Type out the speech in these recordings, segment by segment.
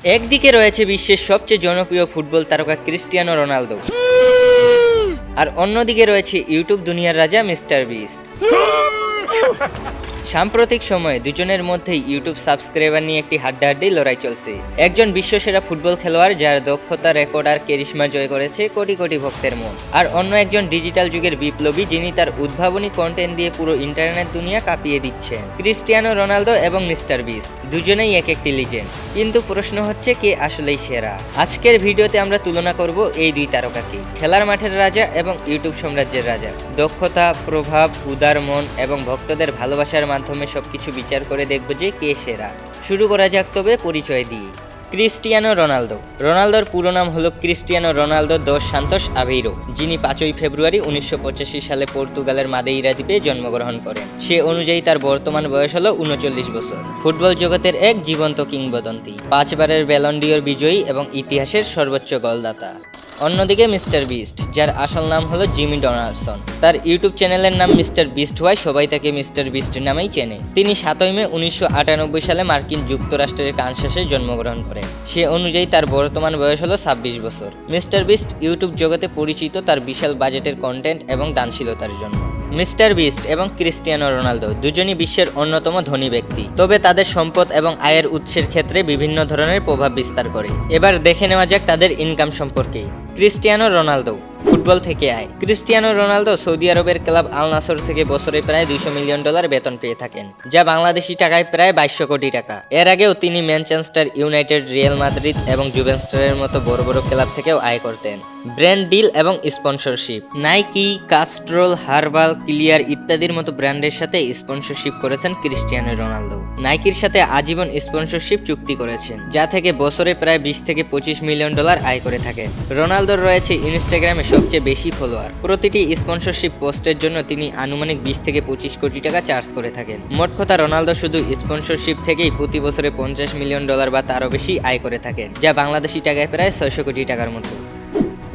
একদিকে রয়েছে বিশ্বের সবচেয়ে জনপ্রিয় ফুটবল তারকা ক্রিস্টিয়ানো রোনালদো। আর অন্যদিকে রয়েছে ইউটিউব দুনিয়ার রাজা মিস্টার বিস্ট। সাম্প্রতিক সময়ে দুজনের মধ্যেই ইউটিউব সাবস্ক্রাইবার নিয়ে একটি হাড্ডাহাড্ডি লড়াই চলছে। একজন বিশ্বসেরা ফুটবল খেলোয়াড় যার দক্ষতা রেকর্ড আর কেরিশমা জয় করেছে কোটি কোটি ভক্তের মন। আর অন্য একজন ডিজিটাল যুগের বিপ্লবী যিনি তার উদ্ভাবনী কন্টেন্ট দিয়ে পুরো ইন্টারনেট দুনিয়া কাঁপিয়ে দিচ্ছেন। ক্রিস্টিয়ানো রোনালদো এবং মিস্টার বিস্ট, দুজনেই এক একটি লিজেন্ড কিন্তু প্রশ্ন হচ্ছে কে আসলেই সেরা? আজকের ভিডিওতে আমরা তুলনা করব এই দুই তারকাকে, খেলার মাঠের রাজা এবং ইউটিউব সাম্রাজ্যের রাজা। দক্ষতা, প্রভাব, উদার মন এবং ভক্তদের ভালোবাসার সবকিছু বিচার করে দেখব যে কে সেরা। শুরু করা যাক তবে পরিচয় দিয়ে ক্রিস্টিয়ানো রোনালদো। রোনালদোর পুরো নাম হলো Cristiano Ronaldo dos Santos Aveiro, যিনি পাঁচই ফেব্রুয়ারি উনিশশো পঁচাশি সালে পর্তুগালের মাদেইরা দ্বীপে জন্মগ্রহণ করেন। সে অনুযায়ী তার বর্তমান বয়স হলো উনচল্লিশ বছর। ফুটবল জগতের এক জীবন্ত কিংবদন্তি, পাঁচবারের ব্যালন্ডিওর বিজয়ী এবং ইতিহাসের সর্বোচ্চ গোলদাতা। অন্যদিকে মিস্টার বিস্ট, যার আসল নাম হলো জিমি ডোনাল্ডসন তার ইউটিউব চ্যানেলের নাম মিস্টার বিস্ট হওয়ায় সবাই তাকে মিস্টার বিস্ট নামেই চেনে। তিনি সাতই মে উনিশশো আটানব্বই সালে মার্কিন যুক্তরাষ্ট্রের কানসাসে জন্মগ্রহণ করেন। সে অনুযায়ী তার বর্তমান বয়স হলো ছাব্বিশ বছর। মিস্টার বিস্ট ইউটিউব জগতে পরিচিত তার বিশাল বাজেটের কন্টেন্ট এবং দানশীলতার জন্য। মিস্টার বিস্ট এবং ক্রিস্টিয়ানো রোনালদো দুজনই বিশ্বের অন্যতম ধনী ব্যক্তি। তবে তাদের সম্পদ এবং আয়ের উৎসের ক্ষেত্রে বিভিন্ন ধরনের প্রভাব বিস্তার করে। এবার দেখে নেওয়া যাক তাদের ইনকাম সম্পর্কে। ক্রিস্টিয়ানো রোনালদো, ফুটবল থেকে আয়। ক্রিস্টিয়ানো রোনালদো সৌদি আরবের ক্লাব আল নাসর থেকে বছরে প্রায় দুইশো মিলিয়ন ডলার বেতন পেয়ে থাকেন, যা বাংলাদেশি টাকায় প্রায় বাইশশো কোটি টাকা। এর আগেও তিনি ম্যানচেস্টার ইউনাইটেড, রিয়েল মাদ্রিদ এবং জুভেন্স্টারের মতো বড় বড় ক্লাব থেকেও আয় করতেন। ব্র্যান্ড ডিল এবং sponsorship. Nike, Castrol, Herbalife, Clear ইত্যাদির মতো ব্র্যান্ডের সাথে স্পন্সরশিপ করেছেন ক্রিস্টিয়ানো রোনালদো। নাইকির সাথে আজীবন স্পন্সরশিপ চুক্তি করেছেন, যা থেকে বছরে প্রায় বিশ থেকে পঁচিশ মিলিয়ন ডলার আয় করে থাকেন রোনালদোর রয়েছে ইনস্টাগ্রামে সবচেয়ে বেশি ফলোয়ার। প্রতিটি স্পন্সরশিপ পোস্টের জন্য তিনি আনুমানিক বিশ থেকে পঁচিশ কোটি টাকা চার্জ করে থাকেন। মোট কথা, রোনালদো শুধু স্পন্সরশিপ থেকেই প্রতি বছরে পঞ্চাশ মিলিয়ন ডলার বা তারও বেশি আয় করে থাকেন, যা বাংলাদেশি টাকায় প্রায় ছয়শো কোটি টাকার মতো।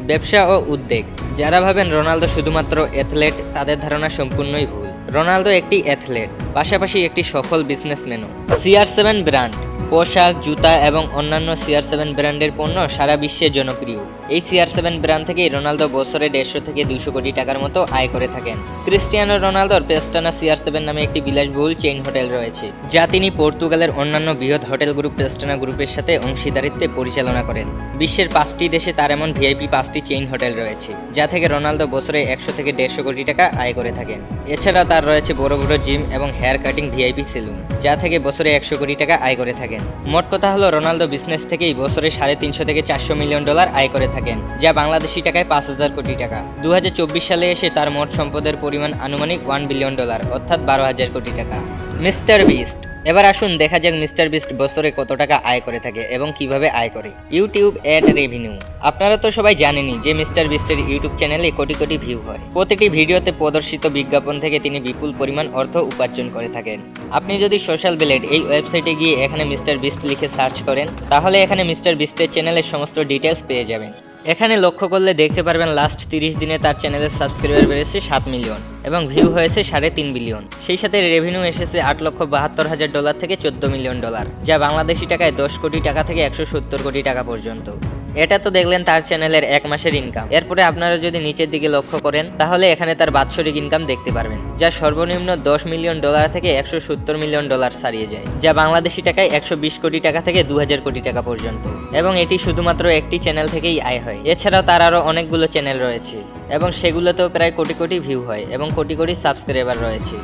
ব্যবসা ও উদ্যোগ। যারা ভাবেন রোনালদো শুধুমাত্র অ্যাথলেট তাদের ধারণা সম্পূর্ণই ভুল। রোনালদো একটি অ্যাথলেট পাশাপাশি একটি সফল বিজনেসম্যানও সিআর সেভেন ব্র্যান্ড পোশাক, জুতা এবং অন্যান্য সিআর সেভেন ব্র্যান্ডের পণ্য সারা বিশ্বে জনপ্রিয়। এই সিআর সেভেন ব্র্যান্ড থেকে রোনালদো বছরে দেড়শো থেকে দুশো কোটি টাকার মতো আয় করে থাকেন। ক্রিস্টিয়ানো রোনালদোর পেস্টানা সিআর সেভেন নামে একটি বিলাসবহুল চেইন হোটেল রয়েছে, যা তিনি পর্তুগালের অন্যান্য বৃহৎ হোটেল গ্রুপ পেস্টানা গ্রুপের সাথে অংশীদারিত্বে পরিচালনা করেন। বিশ্বের পাঁচটি দেশে তার এমন ভিআইপি পাঁচটি চেইন হোটেল রয়েছে, যা থেকে রোনালদো বছরে একশো থেকে দেড়শো কোটি টাকা আয় করে থাকেন। এছাড়াও তার রয়েছে বড় বড় জিম এবং হেয়ার কাটিং ভিআইপি সেলুন, যা থেকে বছরে একশো কোটি টাকা আয় করে থাকেন মোট কথা হলো, রোনালদো বিজনেস থেকেই বছরে সাড়ে তিনশো থেকে চারশো মিলিয়ন ডলার আয় করে থাকেন, যা বাংলাদেশি টাকায় পাঁচ হাজার কোটি টাকা। দু হাজার চব্বিশ সালে এসে তার মোট সম্পদের পরিমাণ আনুমানিক ওয়ান বিলিয়ন ডলার অর্থাৎ বারো হাজার কোটি টাকা। মিস্টার বিস্ট এবার আসুন দেখা যাক মিস্টার বিস্ট বছরে কত টাকা আয় করে থাকে এবং কীভাবে আয় করে। ইউটিউব অ্যাড রেভিনিউ আপনারা তো সবাই জানেনই যে মিস্টার বিস্টের ইউটিউব চ্যানেলে কোটি কোটি ভিউ হয়। প্রতিটি ভিডিওতে প্রদর্শিত বিজ্ঞাপন থেকে তিনি বিপুল পরিমাণ অর্থ উপার্জন করে থাকেন। আপনি যদি সোশ্যাল ব্লেড এই ওয়েবসাইটে গিয়ে এখানে মিস্টার বিস্ট লিখে সার্চ করেন, তাহলে এখানে মিস্টার বিস্টের চ্যানেলের সমস্ত ডিটেলস পেয়ে যাবেন। এখানে লক্ষ্য করলে দেখতে পারবেন লাস্ট তিরিশ দিনে তার চ্যানেলের সাবস্ক্রাইবার বেড়েছে সাত মিলিয়ন এবং ভিউ হয়েছে সাড়ে তিন বিলিয়ন সেই সাথে রেভিনিউ এসেছে আট লক্ষ বাহাত্তর হাজার ডলার থেকে চোদ্দ মিলিয়ন ডলার যা বাংলাদেশি টাকায় দশ কোটি টাকা থেকে একশো সত্তর কোটি টাকা পর্যন্ত। এটা তো দেখলেন তার চ্যানেলের এক মাসের ইনকাম এরপরে আপনারা যদি নিচের দিকে লক্ষ্য করেন, তাহলে এখানে তার বাৎসরিক ইনকাম দেখতে পারবেন, যা সর্বনিম্ন দশ মিলিয়ন ডলার থেকে একশো সত্তর মিলিয়ন ডলার ছাড়িয়ে যায়, যা বাংলাদেশি টাকায় একশো বিশ কোটি টাকা থেকে দু হাজার কোটি টাকা পর্যন্ত। এবং এটি শুধুমাত্র একটি চ্যানেল থেকেই আয় হয়। এছাড়াও তার আরও অনেকগুলো চ্যানেল রয়েছে, এবং সেগুলোতেও প্রায় কোটি কোটি ভিউ হয়, এবং কোটি কোটি সাবস্ক্রাইবার রয়েছে।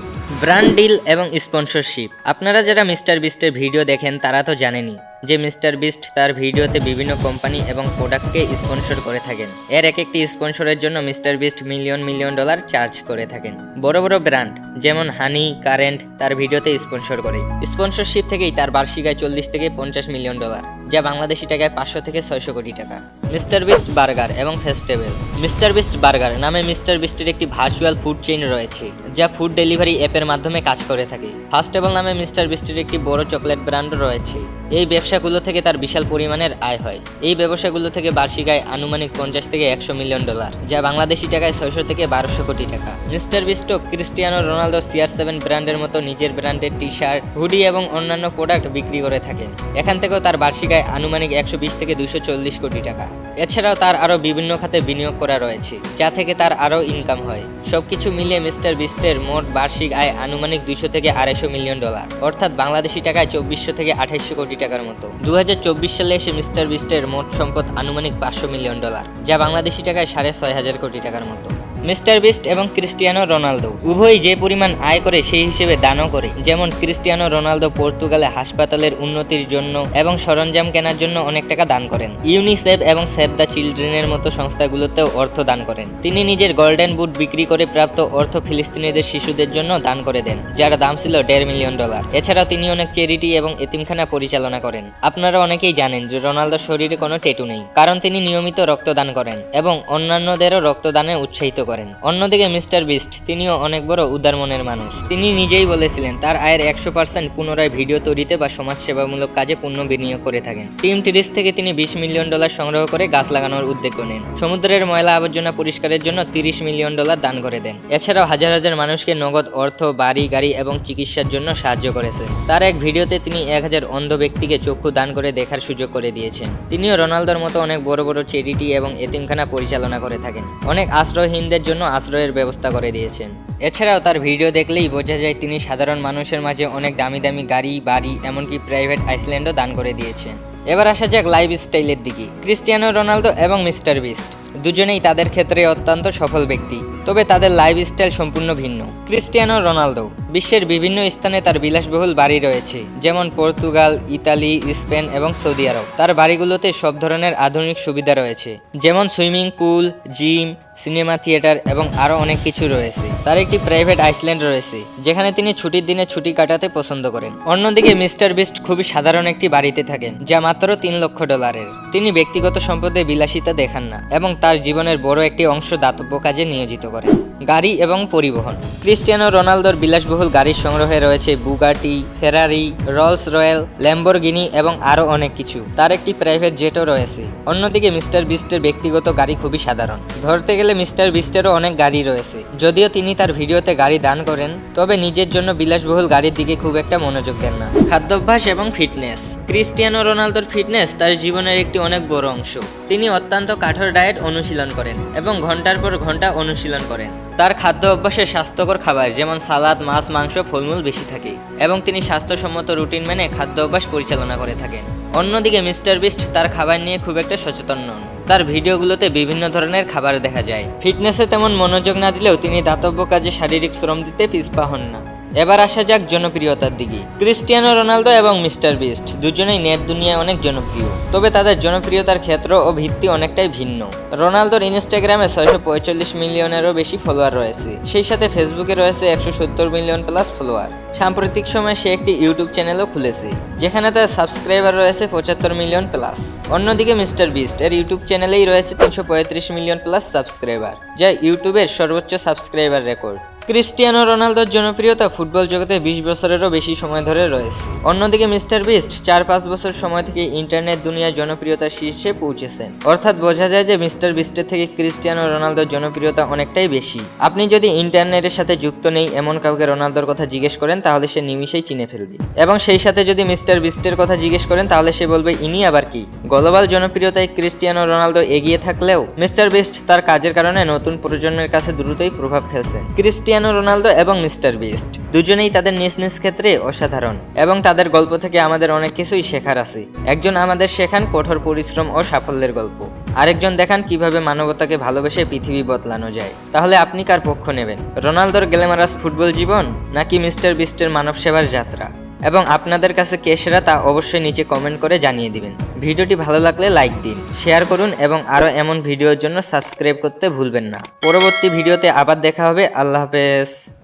ব্র্যান্ড ডিল এবং স্পন্সরশিপ। আপনারা যারা মিস্টার বিস্টের ভিডিও দেখেন, তারা তো জানেনই যে মিস্টার বিস্ট তার ভিডিওতে বিভিন্ন কোম্পানি এবং প্রোডাক্টকে স্পন্সর করে থাকেন। এর এক একটি স্পন্সরের জন্য mister Beast million million dollar charge করে থাকেন। বড় বড় ব্র্যান্ড, যেমন হানি, কারেন্ট, তার ভিডিওতে স্পন্সর করে। স্পন্সরশিপ থেকেই তার বার্ষিক আয় চল্লিশ থেকে পঞ্চাশ মিলিয়ন ডলার। যা বাংলাদেশি টাকায় পাঁচশো থেকে ছয়শো কোটি টাকা। মিস্টার বিস্ট বার্গার এবং ফেস্টেবল মিস্টার বিস্ট বার্গার নামে মিস্টার বিস্টের একটি ভার্চুয়াল ফুড চেইন রয়েছে, যা ফুড ডেলিভারি অ্যাপের মাধ্যমে কাজ করে থাকে। ফাস্টেবল নামে মিস্টার বিস্টের একটি বড় চকলেট ব্র্যান্ড রয়েছে। এই ব্যবসাগুলো থেকে তার বিশাল পরিমাণের আয় হয়। এই ব্যবসাগুলো থেকে বার্ষিক আয় আনুমানিক পঞ্চাশ থেকে একশো মিলিয়ন ডলার, যা বাংলাদেশি টাকায় ছয়শো থেকে বারোশো কোটি টাকা। মিস্টার বিস্টো ক্রিস্টিয়ানো রোনালদো সিআর সেভেন ব্র্যান্ডের মতো নিজের ব্র্যান্ডের টি শার্ট হুডি এবং অন্যান্য প্রোডাক্ট বিক্রি করে থাকেন। এখান থেকেও তার বার্ষিক আয় যায় আনুমানিক একশো বিশ থেকে দুশো কোটি টাকা। এছাড়াও তার আরও বিভিন্ন খাতে বিনিয়োগ করা রয়েছে, যা থেকে তার আরও ইনকাম হয়। সবকিছু মিলিয়ে মিস্টার বিস্টের মোট বার্ষিক আয় আনুমানিক দুশো থেকে আড়াইশো মিলিয়ন ডলার, অর্থাৎ বাংলাদেশি টাকায় চব্বিশশো থেকে আঠাইশশো কোটি টাকার মতো। দু হাজার চব্বিশ সালে এসে মিস্টার বিস্টের মোট সম্পদ আনুমানিক পাঁচশো মিলিয়ন ডলার, যা বাংলাদেশি টাকায় সাড়ে ছয় হাজার কোটি টাকার মতো। মিস্টার বিস্ট এবং ক্রিস্টিয়ানো রোনালদো। উভয়ই যে পরিমাণ আয় করে সেই হিসেবে দানও করে। যেমন ক্রিস্টিয়ানো রোনালদো পর্তুগালে হাসপাতালের উন্নতির জন্য এবং সরঞ্জাম কেনার জন্য অনেক টাকা দান করেন। ইউনিসেফ এবং সেভ দ্য চিলড্রেনের মতো সংস্থাগুলোতেও অর্থ দান করেন। তিনি নিজের গোল্ডেন বুট বিক্রি করে প্রাপ্ত অর্থ ফিলিস্তিনিদের শিশুদের জন্য দান করে দেন, যার দাম ছিল দেড় মিলিয়ন ডলার। এছাড়াও তিনি অনেক চেরিটি এবং এতিমখানা পরিচালনা করেন। আপনারা অনেকেই জানেন যে রোনালদোর শরীরে কোনো টেটু নেই, কারণ তিনি নিয়মিত রক্তদান করেন এবং অন্যান্যদেরও রক্তদানে উৎসাহিত করেন। অন্যদিকে মিস্টার বিস্ট, তিনিও অনেক বড় উদার মনের মানুষ। তিনি নিজেই বলেছিলেন, তার আয়ের একশো পার্সেন্ট পুনরায় ভিডিও তৈরিতে বা সমাজসেবামূলক কাজে পূর্ণ বিনিয়োগ করে থাকেন। টিম টিরিস থেকে তিনি বিশ মিলিয়ন ডলার সংগ্রহ করে গাছ লাগানোর উদ্যোগ নেন। সমুদ্রের ময়লা আবর্জনা পরিষ্কারের জন্য তিরিশ মিলিয়ন ডলার দান করে দেন। এছাড়াও হাজার হাজার মানুষকে নগদ অর্থ, বাড়ি, গাড়ি এবং চিকিৎসার জন্য সাহায্য করেছে। তার এক ভিডিওতে তিনি এক হাজার অন্ধ ব্যক্তিকে চক্ষু দান করে দেখার সুযোগ করে দিয়েছেন। তিনিও রোনালদোর মতো অনেক বড় বড় চ্যারিটি এবং এতিমখানা পরিচালনা করে থাকেন। অনেক আশ্রয়হীনদের জন্য আশ্রয়ের ব্যবস্থা করে দিয়েছেন। এছাড়াও তার ভিডিও দেখলেই বোঝা যায় তিনি সাধারণ মানুষের মাঝে অনেক দামি দামি গাড়ি, বাড়ি, এমনকি প্রাইভেট আইসল্যান্ডও দান করে দিয়েছেন। এবার আসা যাক লাইফ স্টাইলের দিকে। ক্রিস্টিয়ানো রোনালদো এবং মিস্টার বিস্ট দুজনেই তাদের ক্ষেত্রে অত্যন্ত সফল ব্যক্তি, তবে তাদের লাইফস্টাইল সম্পূর্ণ ভিন্ন। ক্রিস্টিয়ানো রোনালদো বিশ্বের বিভিন্ন স্থানে তার বিলাসবহুল বাড়ি রয়েছে, যেমন পর্তুগাল, ইতালি, স্পেন এবং সৌদি আরব। তার বাড়িগুলোতে সব ধরনের আধুনিক সুবিধা রয়েছে, যেমন swimming pool, gym cinema, theatre এবং আরও অনেক কিছু রয়েছে। তার একটি প্রাইভেট আইসল্যান্ড রয়েছে, যেখানে তিনি ছুটির দিনে ছুটি কাটাতে পছন্দ করেন। অন্যদিকে মিস্টার বিস্ট খুবই সাধারণ একটি বাড়িতে থাকেন, যা মাত্র তিন লক্ষ ডলারের। তিনি ব্যক্তিগত সম্পদে বিলাসিতা দেখান না এবং তার জীবনের বড় একটি অংশ দাতব্য কাজে নিয়োজিত করেন। গাড়ি এবং পরিবহন। ক্রিস্টিয়ানো রোনালদোর বিলাসবহুল গাড়ির সংগ্রহে রয়েছে Bugatti, Ferrari, Rolls Royce, Lamborghini এবং আরও অনেক কিছু। তার একটি প্রাইভেট জেটও রয়েছে। অন্যদিকে মিস্টার বিস্টের ব্যক্তিগত গাড়ি খুবই সাধারণ। ধরতে গেলে মিস্টার বিস্টেরও অনেক গাড়ি রয়েছে। যদিও তিনি তার ভিডিওতে গাড়ি দান করেন, তবে নিজের জন্য বিলাসবহুল গাড়ির দিকে খুব একটা মনোযোগ দেন না। খাদ্যাভ্যাস এবং ফিটনেস। ক্রিস্টিয়ানো রোনালদোর ফিটনেস তার জীবনের একটি অনেক বড় অংশ। তিনি অত্যন্ত কাঠোর ডায়েট অনুশীলন করেন এবং ঘণ্টার পর ঘণ্টা অনুশীলন করেন। তার খাদ্য অভ্যাসে স্বাস্থ্যকর খাবার যেমন সালাদ, মাছ, মাংস, ফলমূল বেশি থাকে এবং তিনি স্বাস্থ্যসম্মত রুটিন মেনে খাদ্য অভ্যাস পরিচালনা করে থাকেন। অন্যদিকে মিস্টার বিস্ট তার খাবার নিয়ে খুব একটা সচেতন নন। তার ভিডিওগুলোতে বিভিন্ন ধরনের খাবার দেখা যায়। ফিটনেসে তেমন মনোযোগ না দিলেও তিনি দাতব্য কাজে শারীরিক শ্রম দিতে পিছপা হন না। এবার আসা যাক জনপ্রিয়তার দিকে। ক্রিস্টিয়ানো রোনালদো এবং মিস্টার বিস্ট দুজনেই নেট দুনিয়ায় অনেক জনপ্রিয়। তবে তাদের জনপ্রিয়তার ক্ষেত্র ও ভিত্তি অনেকটাই ভিন্ন। রোনালদোর ইনস্টাগ্রামে ছয়শো পঁয়তাল্লিশ মিলিয়নেরও বেশি ফলোয়ার রয়েছে। সেই সাথে ফেসবুকে রয়েছে একশো সত্তর মিলিয়ন প্লাস ফলোয়ার। সাম্প্রতিক সময়ে সে একটি ইউটিউব চ্যানেলও খুলেছে, যেখানে তার সাবস্ক্রাইবার রয়েছে পঁচাত্তর মিলিয়ন প্লাস। অন্যদিকে মিস্টার বিস্ট এর ইউটিউব চ্যানেলেই রয়েছে তিনশো পঁয়ত্রিশ মিলিয়ন প্লাস সাবস্ক্রাইবার, যা ইউটিউবের সর্বোচ্চ সাবস্ক্রাইবার রেকর্ড। ক্রিস্টিয়ানো রোনালদোর জনপ্রিয়তা ফুটবল জগতে বিশ বছরেরও বেশি সময় ধরে রয়েছে। অন্যদিকে মিস্টার বিস্ট চার পাঁচ বছর সময় থেকে ইন্টারনেট দুনিয়ার জনপ্রিয়তার শীর্ষে পৌঁছেছেন। অর্থাৎ বোঝা যায় যে মিস্টার বিস্টের থেকে ক্রিস্টিয়ানো রোনালদোর জনপ্রিয়তা অনেকটাই বেশি। আপনি যদি ইন্টারনেটের সাথে যুক্ত নেই, এমন কাউকে রোনালদোর কথা জিজ্ঞেস করেন তাহলে সে নিমিশেই চিনে ফেলবে। এবং সেই সাথে যদি মিস্টার বিস্টের কথা জিজ্ঞেস করেন, তাহলে সে বলবে, ইনি আবার কি? গ্লোবাল জনপ্রিয়তায় ক্রিস্টিয়ানো রোনালদো এগিয়ে থাকলেও, মিস্টার বিস্ট তার কাজের কারণে নতুন প্রজন্মের কাছে দ্রুতই প্রভাব ফেলছেন। ক্রিস্টিয়ানো রোনালদো এবং মিস্টার বিস্ট দুজনেই তাদের নিজ নিজ ক্ষেত্রে অসাধারণ এবং তাদের গল্প থেকে আমাদের অনেক কিছুই শেখার আছে। একজন আমাদের শেখান কঠোর পরিশ্রম ও সাফল্যের গল্প। আরেকজন দেখান কীভাবে মানবতাকে ভালোবেসে পৃথিবী বদলানো যায়। তাহলে আপনি কার পক্ষ নেবেন? রোনালদোর গ্ল্যামারাস ফুটবল জীবন নাকি মিস্টার বিস্টের মানব সেবার যাত্রা? এবং আপনাদের কাছে কে সেরা তা অবশ্যই নিচে কমেন্ট করে জানিয়ে দিবেন। ভিডিওটি ভালো লাগলে লাইক দিন, শেয়ার করুন এবং আরও এমন ভিডিওর জন্য সাবস্ক্রাইব করতে ভুলবেন না। পরবর্তী ভিডিওতে আবার দেখা হবে। আল্লাহ হাফেজ।